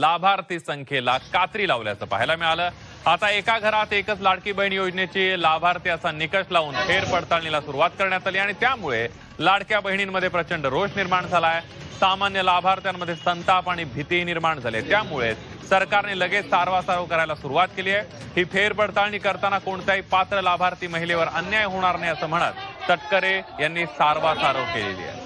लाभार्थी संख्येला कात्री लावल्याचं पाहायला मिळालं. आता एका घरात एकच लाडकी बहीण योजनेची लाभार्थी असा निकष लावून फेरपडताळणीला सुरुवात करण्यात आली आणि त्यामुळे लाडक्या बहिणींमध्ये प्रचंड रोष निर्माण झालाय. सामान्य लाभार्थ्यांमध्ये संताप आणि भीती निर्माण झाली त्यामुळे सरकारने लगेच सारवासारव करायला सुरुवात केली आहे. ही फेरपडताळणी करताना कोणत्याही पात्र लाभार्थी महिलेवर अन्याय होणार नाही असं म्हणत तटकरे यांनी सारवासारव केलेली आहे.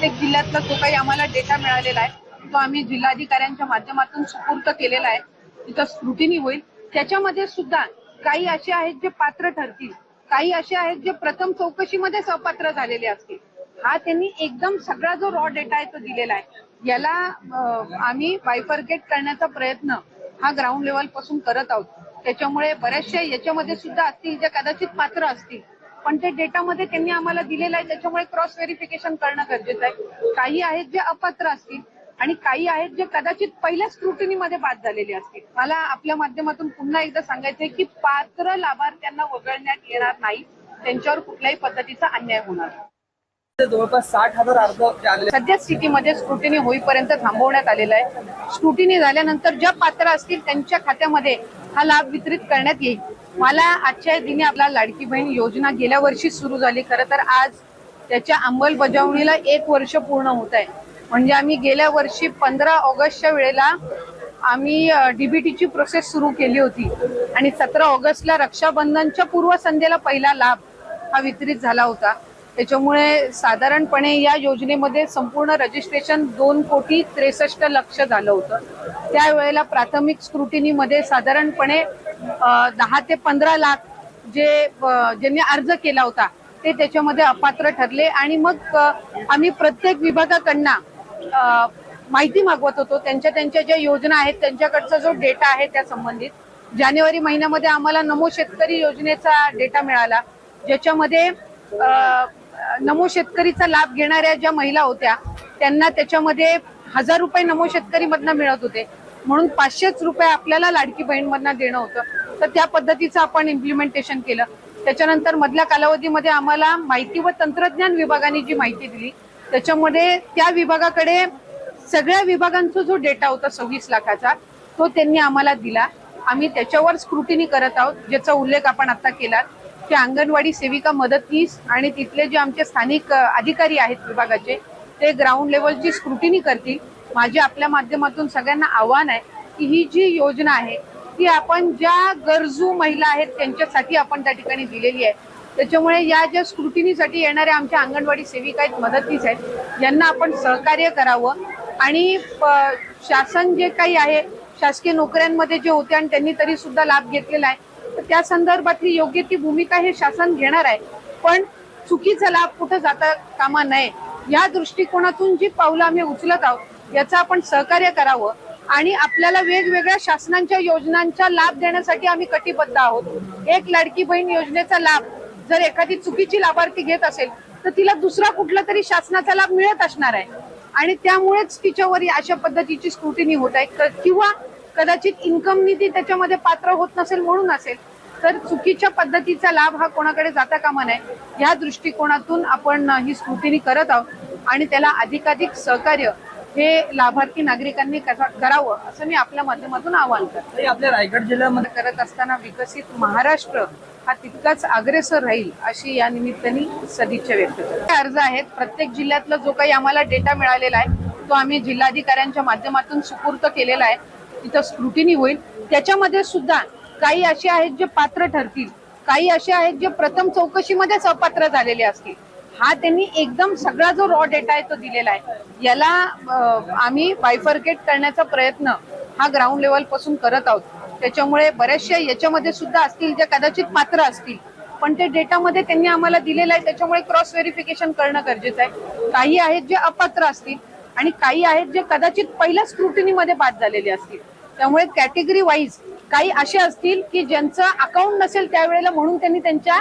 प्रत्येक जिल्ह्यातला जो काही आम्हाला डेटा मिळालेला आहे तो आम्ही जिल्हाधिकाऱ्यांच्या माध्यमातून सुपूर्त केलेला आहे. तिथं स्क्रुटिनी होईल. त्याच्यामध्ये सुद्धा काही असे आहेत जे पात्र ठरतील. काही असे आहेत जे प्रथम चौकशीमध्येच अपात्र झालेले असतील. हा त्यांनी एकदम सगळा जो रॉ डेटा आहे तो दिलेला आहे. याला आम्ही बायफर्केट करण्याचा प्रयत्न हा ग्राउंड लेवलपासून करत आहोत. त्याच्यामुळे बऱ्याचशा याच्यामध्ये सुद्धा असतील जे कदाचित पात्र असतील पण ते डेटामध्ये त्यांनी आम्हाला दिलेलं आहे त्याच्यामुळे क्रॉस व्हेरिफिकेशन करणं गरजेचं आहे. काही आहेत जे अपात्र असतील आणि काही आहेत जे कदाचित पहिल्या स्क्रुटिनीमध्ये बाद झालेले असतील. मला आपल्या माध्यमातून पुन्हा एकदा सांगायचंय की पात्र लाभार्थ्यांना वगळण्यात येणार नाही. त्यांच्यावर कुठल्याही पद्धतीचा अन्याय होणार. जवळपास साठ हजार अर्ज सध्या स्थितीमध्ये स्क्रुटिनी होईपर्यंत थांबवण्यात आलेला आहे. स्क्रुटिनी झाल्यानंतर ज्या पात्र असतील त्यांच्या खात्यामध्ये हा लाभ वितरित करण्यात येईल. मला आजच्या दिनी आपला लाडकी बहीण योजना गेल्या वर्षी सुरू झाली. खरं तर आज त्याच्या अंमलबजावणीला एक वर्ष पूर्ण होत आहे. म्हणजे आम्ही गेल्या वर्षी पंधरा ऑगस्टच्या वेळेला आम्ही डीबीटीची प्रोसेस सुरू केली होती. आणि सतरा ऑगस्टला रक्षाबंधनच्या पूर्वसंध्येला पहिला लाभ हा वितरित झाला होता. त्याच्यामुळे साधारणपणे या योजनेमध्ये संपूर्ण रजिस्ट्रेशन दोन कोटी त्रेसष्ट लक्ष झालं होतं. त्यावेळेला प्राथमिक स्क्रुटिनीमध्ये साधारणपणे दहा ते पंधरा लाख जे ज्यांनी अर्ज केला होता ते त्याच्यामध्ये अपात्र ठरले. आणि मग आम्ही प्रत्येक विभागाकडनं माहिती मागवत होतो. त्यांच्या त्यांच्या ज्या योजना आहेत त्यांच्याकडचा जो डेटा आहे त्या संबंधित. जानेवारी महिन्यामध्ये आम्हाला नमो शेतकरी योजनेचा डेटा मिळाला ज्याच्यामध्ये नमो शेतकरीचा लाभ घेणाऱ्या ज्या महिला होत्या त्यांना त्याच्यामध्ये हजार रुपये नमो शेतकरी मधनं मिळत होते. म्हणून पाचशेच रुपये आपल्याला लाडकी बहीण मधनं देणं होतं. तर त्या पद्धतीचं आपण इम्प्लिमेंटेशन केलं. त्याच्यानंतर मधल्या कालावधीमध्ये आम्हाला माहिती व तंत्रज्ञान विभागाने जी माहिती दिली त्याच्यामध्ये त्या विभागाकडे सगळ्या विभागांचा जो डेटा होता सव्वीस लाखाचा तो त्यांनी आम्हाला दिला. आम्ही त्याच्यावर स्क्रुटिनी करत आहोत ज्याचा उल्लेख आपण आता केला. की अंगणवाडी सेविका मदतनीस आणि तिथले जे आमचे स्थानिक अधिकारी आहेत विभागाचे ते ग्राउंड लेवलची स्क्रुटिनी करतील. माझे आपल्या माध्यमातून सगळ्यांना आव्हान आहे की ही जी योजना आहे ती आपण ज्या गरजू महिला आहेत त्यांच्यासाठी आपण त्या ठिकाणी दिलेली आहे. त्याच्यामुळे या ज्या स्क्रुटिनीसाठी येणाऱ्या आमच्या अंगणवाडी सेविका आहेत मदतनीस आहेत यांना आपण सहकार्य करावं. आणि शासन जे काही आहे शासकीय नोकऱ्यांमध्ये जे होते आणि त्यांनी तरी सुद्धा लाभ घेतलेला आहे तर त्या संदर्भातली योग्य ती भूमिका हे शासन घेणार आहे. पण चुकीचा लाभ कुठं जाता कामा नये या दृष्टिकोनातून जी पावलं आम्ही उचलत आहोत याचं आपण सहकार्य करावं आणि आपल्याला वेगवेगळ्या शासनांच्या योजनांचा लाभ देण्यासाठी आम्ही कटिबद्ध आहोत. एक लाडकी बहीण योजनेचा लाभ जर एखादी चुकीची लाभार्थी घेत असेल तर तिला दुसरा कुठला तरी शासनाचा लाभ मिळत असणार आहे. आणि त्यामुळेच तिच्यावर अशा पद्धतीची स्क्रुटिनी होत आहे. किंवा कदाचित इन्कम निधी त्याच्यामध्ये पात्र होत नसेल म्हणून असेल तर चुकीच्या पद्धतीचा लाभ हा कोणाकडे जाता कामा नये. या दृष्टिकोनातून आपण ही स्क्रुटिनी करत आहोत आणि त्याला अधिकाधिक सहकार्य हे लाभार्थी नागरिकांनी करा- करावं असं मी आपल्या माध्यमातून आवाहन करते. आपल्या रायगड जिल्ह्यामध्ये करत असताना विकसित महाराष्ट्र हा तितकाच अग्रेसर राहील अशी या निमित्ताने सदिच्छा व्यक्त करते. अर्ज आहेत? प्रत्येक जिल्ह्यातला जो काही आम्हाला डेटा मिळालेला आहे तो आम्ही जिल्हाधिकाऱ्यांच्या माध्यमातून सुपूर्त केलेला आहे. तिथं स्क्रुटिनी होईल. त्याच्यामध्ये सुद्धा काही असे आहेत जे पात्र ठरतील. काही असे आहेत जे प्रथम चौकशीमध्येच अपात्र झालेले असतील. हा त्यांनी एकदम सगळा जो रॉ डेटा आहे तो दिलेला आहे. याला आम्ही बायफर्केट करण्याचा प्रयत्न हा ग्राउंड लेवलपासून करत आहोत. त्याच्यामुळे बऱ्याचशा याच्यामध्ये सुद्धा असतील जे कदाचित पात्र असतील. पण ते डेटामध्ये त्यांनी आम्हाला दिलेलं आहे. त्याच्यामुळे क्रॉस व्हेरिफिकेशन करणं गरजेचं आहे. काही आहेत जे अपात्र असतील आणि काही आहेत जे कदाचित पहिल्या स्क्रुटिनीमध्ये बाद झालेले असतील. त्यामुळे कॅटेगरी वाईज काही असे असतील की ज्यांचं अकाउंट नसेल त्यावेळेला म्हणून त्यांनी त्यांच्या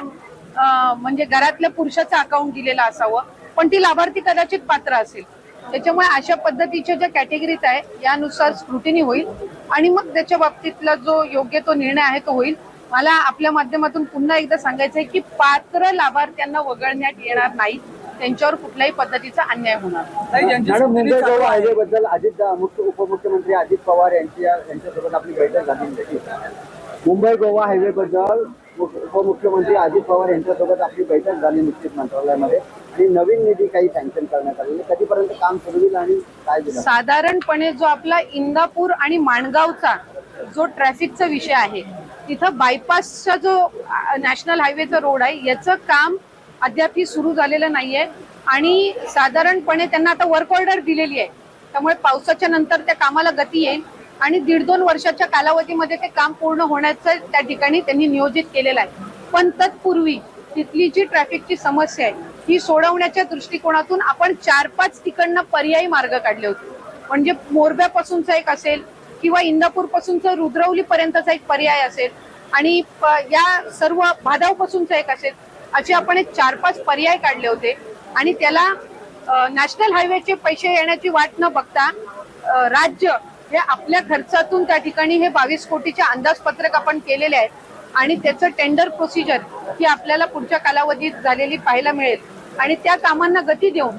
म्हणजे घरातल्या पुरुषाचं अकाउंट दिलेलं असावं. पण ती लाभार्थी कदाचित पात्र असेल. त्याच्यामुळे अशा पद्धतीच्या ज्या कॅटेगरीज आहे यानुसार स्क्रुटिनी होईल. आणि मग त्याच्या बाबतीतला जो योग्य तो निर्णय आहे तो होईल. मला आपल्या माध्यमातून पुन्हा एकदा सांगायचं आहे की पात्र लाभार्थ्यांना वगळण्यात येणार नाही. त्यांच्यावर कुठल्याही पद्धतीचा अन्याय होणार मुंबई गोवा. हायवे बद्दल अजित मुख्य उपमुख्यमंत्री अजित पवार यांची यांच्यासोबत आपली बैठक झाली होती. मुंबई गोवा हायवे बद्दल उप- उपमुख्यमंत्री अजित पवार यांच्यासोबत आपली बैठक झाली नुकतीच मंत्रालयामध्ये आणि नवीन निधी काही सँक्शन करण्यात आली कधीपर्यंत काम सुरू होईल आणि काय साधारणपणे जो आपला इंदापूर आणि माणगावचा जो ट्रॅफिकचा विषय आहे तिथं बायपासचा जो नॅशनल हायवेचा रोड आहे याचं काम अद्यापही सुरू झालेलं नाहीये. आणि साधारणपणे त्यांना आता वर्क ऑर्डर दिलेली आहे. त्यामुळे पावसाच्या नंतर त्या कामाला गती येईल. आणि दीड दोन वर्षाच्या कालावधीमध्ये ते काम पूर्ण होण्याचं त्या ठिकाणी त्यांनी नियोजित केलेलं आहे. पण तत्पूर्वी तिथली जी ट्रॅफिकची समस्या आहे ही सोडवण्याच्या दृष्टिकोनातून आपण चार पाच तिकडनं पर्यायी मार्ग काढले होते. म्हणजे मोरब्यापासूनचा एक असेल किंवा इंदापूरपासूनचं रुद्रवलीपर्यंतचा एक पर्याय असेल आणि प- या सर्व भादावपासूनचा एक असेल. असे आपण एक चार पाच पर्याय काढले होते. आणि त्याला नॅशनल हायवेचे पैसे येण्याची वाट न बघता राज्य हे आपल्या खर्चातून त्या ठिकाणी हे बावीस कोटीचे अंदाजपत्रक आपण केलेले आहे आणि त्याचं टेंडर प्रोसिजर ही आपल्याला पुढच्या कालावधीत झालेली पाहायला मिळेल. आणि त्या कामांना गती देऊन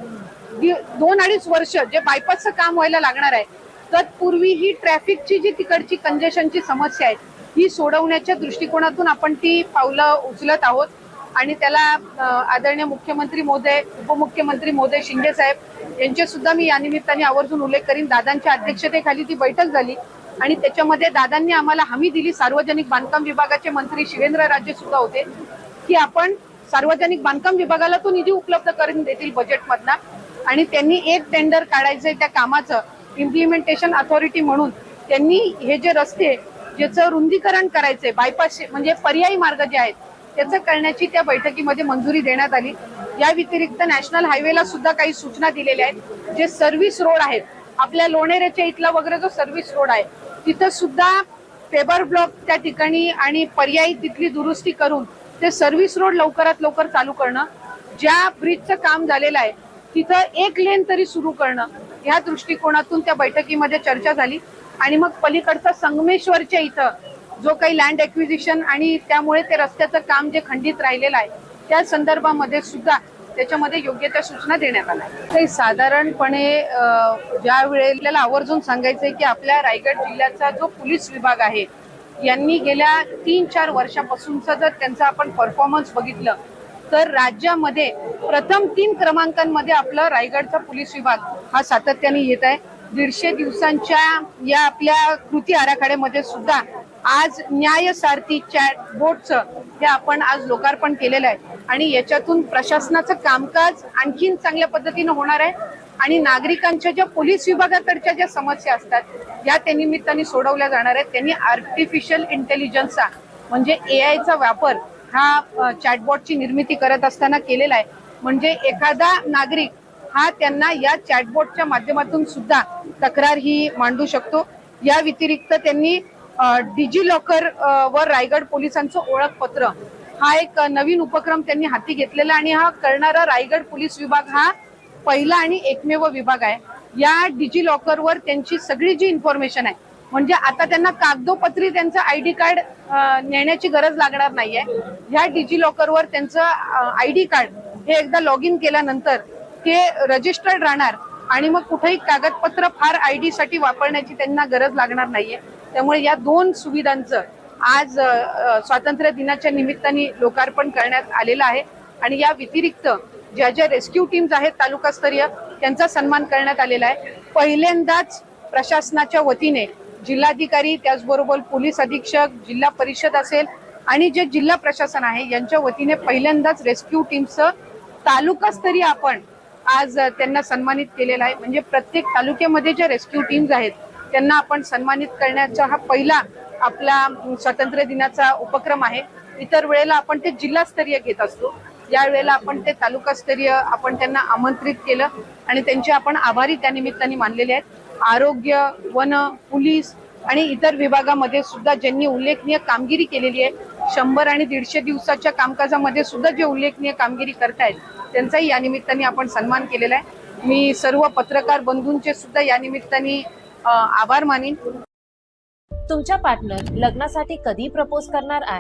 दोन अडीच वर्ष जे बायपासचं काम व्हायला लागणार आहे तत्पूर्वी ही ट्रॅफिकची जी तिकडची कंजेशनची समस्या आहे ही सोडवण्याच्या दृष्टिकोनातून आपण ती पावलं उचलत आहोत. आणि त्याला आदरणीय मुख्यमंत्री मोदय उपमुख्यमंत्री मोदय शिंदे साहेब यांचे सुद्धा मी या निमित्ताने आवर्जून उल्लेख करीन. दादांच्या अध्यक्षतेखाली ती बैठक झाली आणि त्याच्यामध्ये दादांनी आम्हाला हमी दिली. सार्वजनिक बांधकाम विभागाचे मंत्री शिवेंद्र राजे सुद्धा होते की आपण सार्वजनिक बांधकाम विभागाला तो निधी उपलब्ध करून देतील बजेटमधला आणि त्यांनी एक टेंडर काढायचंय त्या कामाचं इम्प्लिमेंटेशन अथॉरिटी म्हणून. त्यांनी हे जे रस्ते ज्याचं रुंदीकरण करायचंय बायपास म्हणजे पर्यायी मार्ग जे आहेत त्याचं करण्याची त्या बैठकीमध्ये मंजुरी देण्यात आली. या व्यतिरिक्त नॅशनल हायवेला सुद्धा काही सूचना दिलेल्या आहेत. जे सर्व्हिस रोड आहेत आपल्या लोणेऱ्याच्या इथला वगैरे जो सर्व्हिस रोड आहे तिथं सुद्धा पेबर ब्लॉक त्या ठिकाणी आणि पर्यायी तिथली दुरुस्ती करून ते सर्व्हिस रोड लवकरात लवकर चालू करणं ज्या ब्रिजचं काम झालेलं आहे तिथं एक लेन तरी सुरू करणं ह्या दृष्टिकोनातून त्या बैठकीमध्ये चर्चा झाली. आणि मग पलीकडचं संगमेश्वरच्या इथं जो काही लँड ॲक्विजिशन आणि त्यामुळे ते रस्त्याचं काम जे खंडित राहिलेलं आहे त्या संदर्भामध्ये सुद्धा त्याच्यामध्ये योग्य त्या सूचना देण्यात आल्या. काही साधारणपणे ज्या वेळेला आपल्याला आवर्जून आहे की आपल्या रायगड जिल्ह्याचा जो पोलीस विभाग आहे यांनी गेल्या तीन चार वर्षापासूनचा जर त्यांचा आपण परफॉर्मन्स बघितलं तर राज्यामध्ये प्रथम तीन क्रमांकांमध्ये आपलं रायगडचा पोलीस विभाग हा सातत्याने येत आहे. दीडशे दिवसांच्या या आपल्या कृती आराखड्यामध्ये सुद्धा आज न्याय सारथी चॅट बोर्डचं हे आपण आज लोकार्पण केलेलं आहे. आणि याच्यातून प्रशासनाचं कामकाज आणखीन चांगल्या पद्धतीनं होणार आहे. आणि नागरिकांच्या ज्या पोलीस विभागाकडच्या ज्या समस्या असतात या त्या निमित्ताने सोडवल्या जाणार आहेत. त्यांनी आर्टिफिशियल इंटेलिजन्सचा म्हणजे ए आयचा वापर हा चॅटबॉटची निर्मिती करत असताना केलेला आहे. म्हणजे एखादा नागरिक हा त्यांना या चॅटबॉटच्या माध्यमातून सुद्धा तक्रार ही मांडू शकतो. या व्यतिरिक्त त्यांनी डिजी लॉकर वर रायगड पोलिसांचं ओळखपत्र. हा एक नवीन उपक्रम त्यांनी हाती घेतलेला आणि हा करणारा रायगड पोलीस विभाग हा पहिला आणि एकमेव विभाग आहे. या डिजी लॉकरवर त्यांची सगळी जी इन्फॉर्मेशन आहे म्हणजे आता त्यांना कागदोपत्री त्यांचं आय डी कार्ड नेण्याची गरज लागणार नाहीये. ह्या डिजी लॉकरवर त्यांचं आय डी कार्ड हे एकदा लॉग इन केल्यानंतर ते रजिस्टर्ड राहणार आणि मग कुठेही कागदपत्र फार आय डी साठी वापरण्याची त्यांना गरज लागणार नाहीये. त्यामुळे या दोन सुविधांचं आज स्वातंत्र्य दिनाच्या निमित्ताने लोकार्पण करण्यात आलेलं आहे. आणि या व्यतिरिक्त ज्या ज्या रेस्क्यू टीम्स आहेत तालुकास्तरीय त्यांचा सन्मान करण्यात आलेला आहे. पहिल्यांदाच प्रशासनाच्या वतीने जिल्हाधिकारी त्याचबरोबर पोलीस अधीक्षक जिल्हा परिषद असेल आणि जे जिल्हा प्रशासन आहे यांच्या वतीने पहिल्यांदाच रेस्क्यू टीमचं तालुकास्तरीय आपण आज त्यांना सन्मानित केलेलं आहे. म्हणजे प्रत्येक तालुक्यामध्ये ज्या रेस्क्यू टीम्स आहेत त्यांना आपण सन्मानित करण्याचा हा पहिला आपला स्वातंत्र्य दिनाचा उपक्रम आहे. इतर वेळेला आपण ते जिल्हास्तरीय घेत असतो. या वेळेला आपण ते तालुकास्तरीय आपण त्यांना आमंत्रित केलं आणि त्यांचे आपण आभारी त्यानिमित्ताने मानलेले आहेत. आरोग्य वन पोलीस आणि इतर विभागामध्ये सुद्धा ज्यांनी उल्लेखनीय कामगिरी केलेली आहे शंभर आणि दीडशे दिवसाच्या कामकाजामध्ये सुद्धा जे उल्लेखनीय कामगिरी करतायत त्यांचाही या निमित्ताने आपण सन्मान केलेला आहे. मी सर्व पत्रकार बंधूंचे सुद्धा या निमित्ताने आभार मानीन. तुमच्या पार्टनर लग्नासाठी कधी प्रपोज करणार आहे?